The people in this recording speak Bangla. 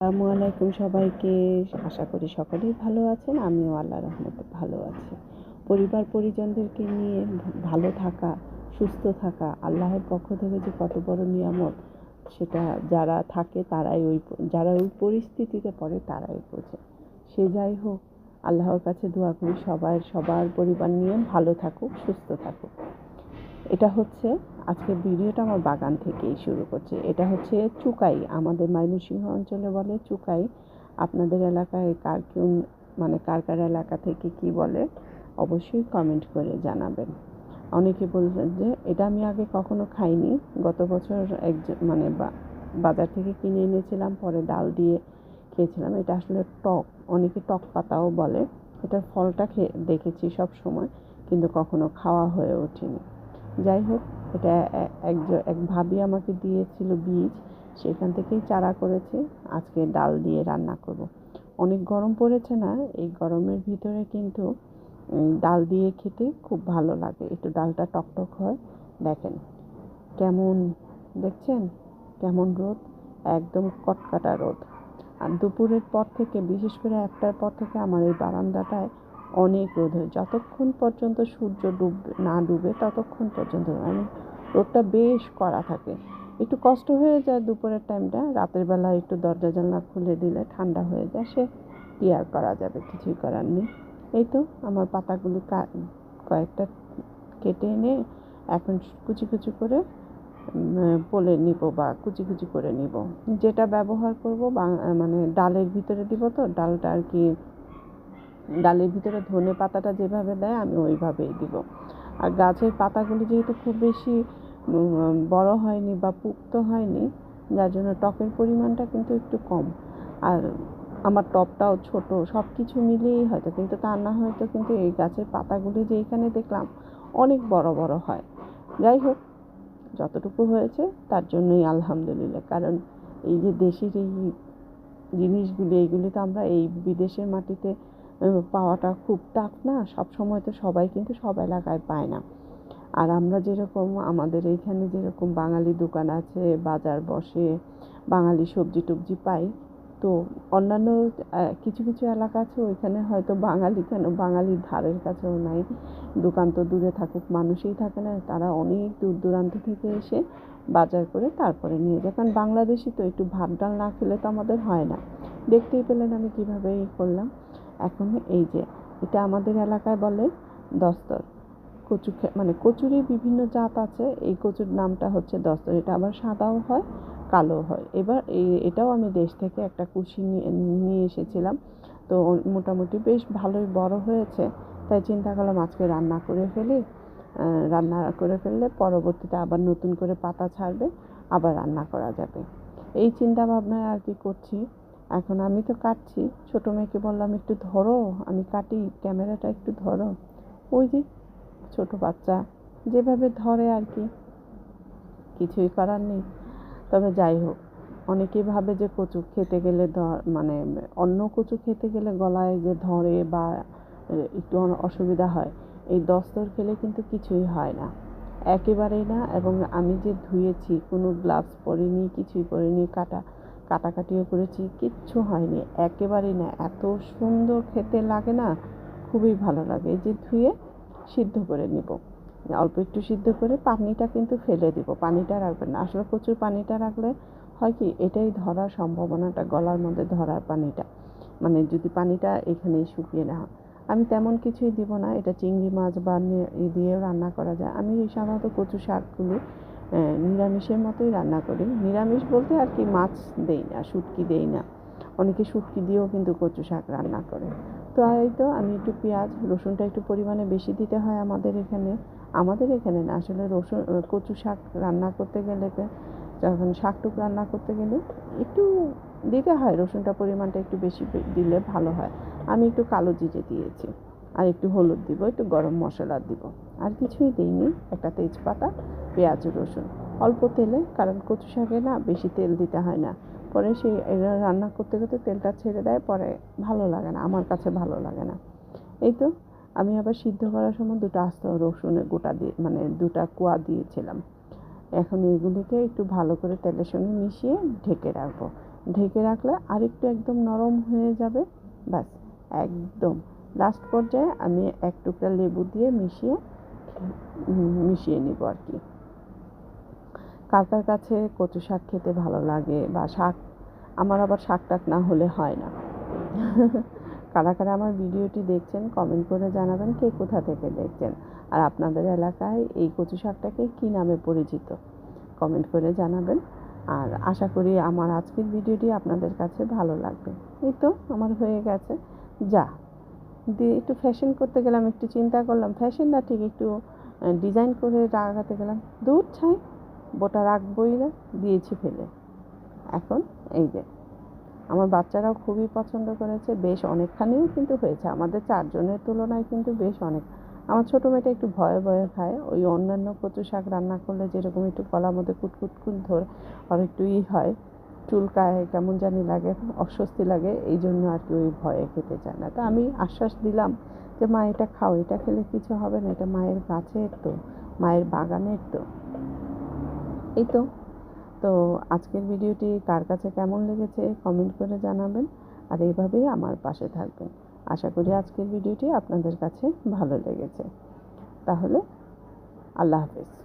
আসসালামু আলাইকুম সবাইকে। আশা করি সকলেই ভালো আছেন। আমিও আল্লাহ রহমতে ভালো আছি। পরিবার পরিজনদেরকে নিয়ে ভালো থাকা, সুস্থ থাকা, আল্লাহর পক্ষ থেকে যে কত বড় নিয়ামত, সেটা যারা থাকে তারাই ওই যারা ওই পরিস্থিতিতে পড়ে তারাই বোঝে। সে যাই হোক, আল্লাহর কাছে দোয়া করি সবাই সবার পরিবার নিয়ে ভালো থাকুক, সুস্থ থাকুক। এটা হচ্ছে আজকের ভিডিওটা আমার বাগান থেকেই শুরু করছি। এটা হচ্ছে চুকাই। আমাদের ময়মনসিংহ অঞ্চলে বলে চুকাই। আপনাদের এলাকায় কার কেউ মানে কার কার এলাকা থেকে কি বলে, অবশ্যই কমেন্ট করে জানাবেন। অনেকে বলছেন যে, এটা আমি আগে কখনো খাইনি। গত বছর একজন মানে বাজার থেকে কিনে এনেছিলাম, পরে ডাল দিয়ে খেয়েছিলাম। এটা আসলে টক। অনেকে টক পাতাও বলে। এটার ফলটা খেয়ে দেখেছি সব সময়, কিন্তু কখনো খাওয়া হয়ে ওঠেনি। যাই হোক এটা এক এক ভাবি আমাকে দিয়েছিল বীজ, সেখান থেকেই চারা করেছি, আজকে ডাল দিয়ে রান্না করব। অনেক গরম পড়েছে না, এই গরমের ভিতরে কিন্তু ডাল দিয়ে খেতে খুব ভালো লাগে। একটু ডালটা টকটক হয়, দেখেন। কেমন, দেখছেন? কেমন রোদ? একদম কটকাটা রোদ। আর দুপুরের পর থেকে, বিশেষ করে একটার পর থেকে আমার এই বারান্দাটায় অনেক রোদ হয়। যতক্ষণ পর্যন্ত সূর্য ডুব না ডুবে, ততক্ষণ পর্যন্ত মানে রোদটা বেশ কড়া থাকে। একটু কষ্ট হয়ে যায় দুপুরের টাইমটা রাতের বেলা একটু দরজা জানলা খুলে দিলে ঠান্ডা হয়ে যায়। সে কি আর করা যাবে? কিছুই করার নেই। এই তো আমার পাতাগুলি কয়েকটা কেটে এনে এখন কুচি কুচি করে পোলে নিব বা কুচি কুচি করে নিব। যেটা ব্যবহার করব মানে ডালের ভিতরে দিব তো, ডালটা আর কি ডালের ভিতরে ধনে পাতাটা যেভাবে দেয়, আমি ওইভাবেই দিব। আর গাছের পাতাগুলি যেহেতু খুব বেশি বড় হয়নি বা পুক্ত হয়নি, যার জন্য টকের পরিমাণটা কিন্তু একটু কম। আর আমার টপটাও ছোট সব কিছু মিলিয়েই হয়তো, কিন্তু তা না হয়তো কিন্তু এই গাছের পাতাগুলি যে এখানে দেখলাম অনেক বড় বড় হয়। যাই হোক, যতটুকু হয়েছে তার জন্যই আলহামদুলিল্লাহ। কারণ এই যে দেশের এই জিনিসগুলি, এইগুলি তো আমরা এই বিদেশের মাটিতে পাওয়াটা খুব টাফ না সব সময় তো সবাই কিন্তু সব এলাকায় পায় না। আর আমরা যেরকম আমাদের এইখানে যেরকম বাঙালি দোকান আছে, বাজার বসে, বাঙালি সবজি টবজি পাই, তো অন্যান্য কিছু কিছু এলাকা আছে, ওইখানে হয়তো বাঙালি কেন, বাঙালির ধারের কাছেও নাই। দোকান তো দূরে থাকুক, মানুষই থাকে না, তারা অনেক দূর দূরান্ত থেকে এসে বাজার করে তারপরে নিয়ে যায়। কারণ বাংলাদেশি তো একটু ভাত ডাল না খেলে তো আমাদের হয় না। দেখতেই পেলেন আমি কীভাবে এই করলাম। এখন এই যে, এটা আমাদের এলাকায় বলে দস্তর। কচু মানে কচুরই বিভিন্ন জাত আছে, এই কচুর নামটা হচ্ছে দস্তর। এটা আবার সাদাও হয় কালো হয়। এবার এটাও আমি দেশ থেকে একটা কুশি নিয়ে এসেছিলাম। তো মোটামুটি বেশ ভালোই বড় হয়েছে। তাই চিন্তা করলাম আজকে রান্না করে ফেলি। রান্না করে ফেললে পরবর্তীতে আবার নতুন করে পাতা ছাড়বে, আবার রান্না করা যাবে। এই চিন্তা ভাবনায় আর কি করছি। এখন আমি তো কাটছি। ছোটো মেয়েকে বললাম, একটু ধরো, আমি কাটি, ক্যামেরাটা একটু ধরো। ওই যে ছোটো বাচ্চা, যেভাবে ধরে আর কি। কিছুই করার নেই। তবে যাই হোক, অনেকেই ভাবে যে কচু খেতে গেলে মানে অন্য কচু খেতে গেলে গলায় যে ধরে বা একটু অসুবিধা হয়, এই দস্তর খেলে কিন্তু কিছুই হয় না। একেবারেই না, এবং আমি যে ধুয়েছি, কোনো গ্লাভস পরিনি, কিছুই পরিনি, কাটা কাটাকাটিও করেছি, কিচ্ছু হয়নি। একেবারেই না, এত সুন্দর খেতে লাগে না, খুবই ভালো লাগে। এই যে ধুয়ে সিদ্ধ করে নিব। অল্প একটু সিদ্ধ করে পানিটা কিন্তু ফেলে দিব। পানিটা রাখবেন না। আসলে প্রচুর পানিটা রাখলে হয় কি, এটাই ধরার সম্ভাবনাটা, গলার মধ্যে ধরার পানিটা। মানে যদি পানিটা এখানেই শুকিয়ে না আমি তেমন কিছুই দিব না। এটা চিংড়ি মাছ বা দিয়েও রান্না করা যায়। আমি সাধারণত কচু শাকগুলি নিরামিষের মতোই রান্না করি। নিরামিষ বলতে আর কি মাছ দেই না, শুটকি দেই না। অনেকে শুটকি দিয়েও কিন্তু কচু শাক রান্না করে। তো হয়তো আমি একটু পেঁয়াজ, রসুনটা একটু পরিমাণে বেশি দিতে হয় আমাদের এখানে। আমাদের এখানে না, আসলে রসুন কচু শাক রান্না করতে গেলে যখন শাকটুক রান্না করতে গেলে একটু দিতে হয়, রসুনটা পরিমাণটা একটু বেশি দিলে ভালো হয়। আমি একটু কালো জিরে দিয়েছি। আর একটু হলুদ দিব, একটু গরম মশলা দিব। আর কিছুই দিইনি, একটা তেজপাতা, পেঁয়াজ, রসুন। অল্প তেলে, কারণ কচু শাকে না বেশি তেল দিতে হয় না। পরে সেই রান্না করতে করতে তেলটা ছেড়ে দেয়, পরে ভালো লাগে না, আমার কাছে ভালো লাগে না। এই তো, আমি আবার সিদ্ধ করার সময় দুটো আস্ত রসুনের গোটা দিয়ে মানে দুটা কুয়া দিয়েছিলাম। এখন এগুলিকে একটু ভালো করে তেলের সঙ্গে মিশিয়ে ঢেকে রাখব। ঢেকে রাখলে আরেকটু একদম নরম হয়ে যাবে, ব্যাস, একদম। লাস্ট পর্যায়ে আমি এক টুকরা লেবু দিয়ে মিশিয়ে মিশিয়ে নিব আর কি। কার কার কাছে কচু শাক খেতে ভালো লাগে বা শাক, আমার আবার শাক টাক না হলে হয় না। কারা কারা আমার ভিডিওটি দেখছেন কমেন্ট করে জানাবেন কে কোথা থেকে দেখছেন। আর আপনাদের এলাকায় এই কচু শাকটাকে কী নামে পরিচিত কমেন্ট করে জানাবেন। আর আশা করি আমার আজকের ভিডিওটি আপনাদের কাছে ভালো লাগবে। এই তো, আমার হয়ে গেছে। যা। দিয়ে একটু ফ্যাশন করতে গেলাম, একটু চিন্তা করলাম। ফ্যাশন না ঠিক একটু ডিজাইন করে লাগাতে গেলাম। দূর ছাই, বোটা রাখবই না, দিয়েছি ফেলে। এখন এই যে, আমার বাচ্চারাও খুবই পছন্দ করেছে, বেশ অনেকখানিও কিন্তু হয়েছে। আমাদের চারজনের তুলনায় কিন্তু বেশ অনেক। আমার ছোটো মেয়েটা একটু ভয়ে ভয়ে খায়, ওই অন্যান্য কচু শাক রান্না করলে যেরকম একটু গলার মধ্যে কুটকুট কুট ধরে, আর একটু ই হয় চুলকায়, কেমন জানি লাগে, অস্বস্তি লাগে এই জন্য আর কি ওই ভয়ে খেতে চায় না। তা আমি আশ্বাস দিলাম যে, মা, এটা খাও, এটা খেলে কিছু হবে না, এটা মায়ের গাছের তো, মায়ের বাগানের তো। এই তো। তো আজকের ভিডিওটি কার কাছে কেমন লেগেছে কমেন্ট করে জানাবেন আর এইভাবেই আমার পাশে থাকবেন। আশা করি আজকের ভিডিওটি আপনাদের কাছে ভালো লেগেছে। তাহলে আল্লাহ হাফেজ।